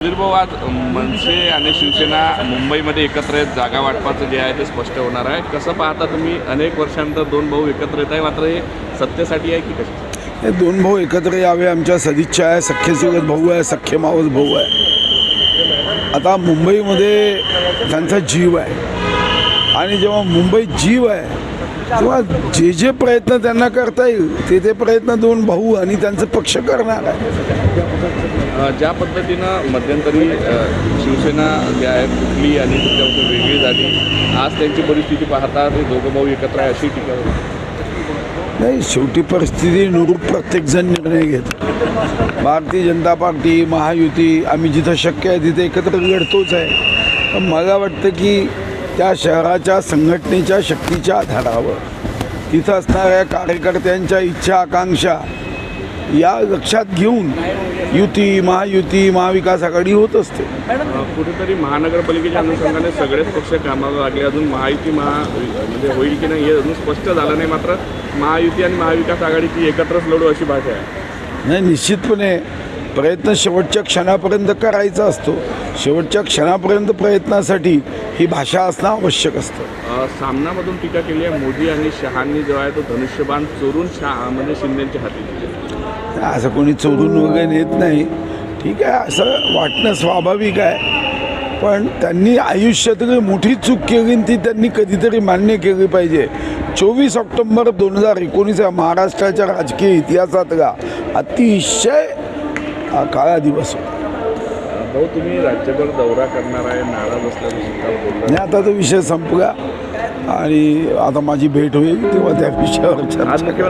भाऊ आज मनसे आणि शिवसेना मुंबईमध्ये एकत्र आहेत जागा वाटपाचं जे आहे ते स्पष्ट होणार आहे. कसं पाहता तुम्ही? अनेक वर्षानंतर दोन भाऊ एकत्र येत आहे मात्र हे सत्तेसाठी आहे की कशी हे दोन भाऊ एकत्र यावे आमच्या सदिच्छा आहे. सख्खे चुलत भाऊ आहे सख्खे मावस भाऊ आहे. आता मुंबईमध्ये त्यांचा जीव आहे. आणि जेव्हा मुंबईत जीव आहे तेव्हा जे जे प्रयत्न त्यांना करता येईल ते ते प्रयत्न दोन भाऊ आणि त्यांचं पक्ष करणार आहे. ज्या पद्धतीनं मध्यंतरी शिवसेना जी आहे फुटली आणि तुमच्यापासून वेगळी झाली आज त्यांची परिस्थिती पाहता ते दोघं भाऊ एकत्र आहे अशी टीका नाही शेवटी परिस्थिती नुरूप प्रत्येकजण निर्णय घेतो. भारतीय जनता पार्टी महायुती आम्ही जिथं शक्य आहे तिथे एकत्र लढतोच आहे. पण मला वाटतं की त्या शहराच्या संघटनेच्या शक्तीच्या आधारावर तिथं असणाऱ्या कार्यकर्त्यांच्या इच्छा आकांक्षा या लक्षात घेऊन युती महायुती महाविकास आघाडी होत असते. कुठेतरी महानगरपालिकेच्या अनुषंगाने सगळेच पक्ष कामाला लागले. अजून महायुती महा म्हणजे होईल की नाही हे अजून स्पष्ट झालं नाही. मात्र महायुती आणि महाविकास आघाडीची एकत्रच लढू अशी भाषा आहे. नाही निश्चितपणे प्रयत्न शेवटच्या क्षणापर्यंत करायचा असतो. शेवटच्या क्षणापर्यंत प्रयत्नासाठी ही भाषा असणं आवश्यक असतं. सामनामधून टीका केली आहे मोदी आणि शहांनी जो आहे तो धनुष्यबाण चोरून शहा म्हणजे शिंदेच्या हाती असं कोणी चोरून वगैरे नेत नाही. ठीक आहे असं वाटणं स्वाभाविक आहे. पण त्यांनी आयुष्यातली मोठी चूक केली ती त्यांनी कधीतरी मान्य केली पाहिजे. चोवीस ऑक्टोंबर दोन हजार एकोणीस या महाराष्ट्राच्या राजकीय इतिहासातला अतिशय काळा दिवस होता. भाऊ तुम्ही राज्यभर दौरा करणार आहे नाराज आणि आता तो विषय संपला आणि आता माझी भेट होईल तेव्हा त्या विषयावर आज चर्चा मुख्यमंत्री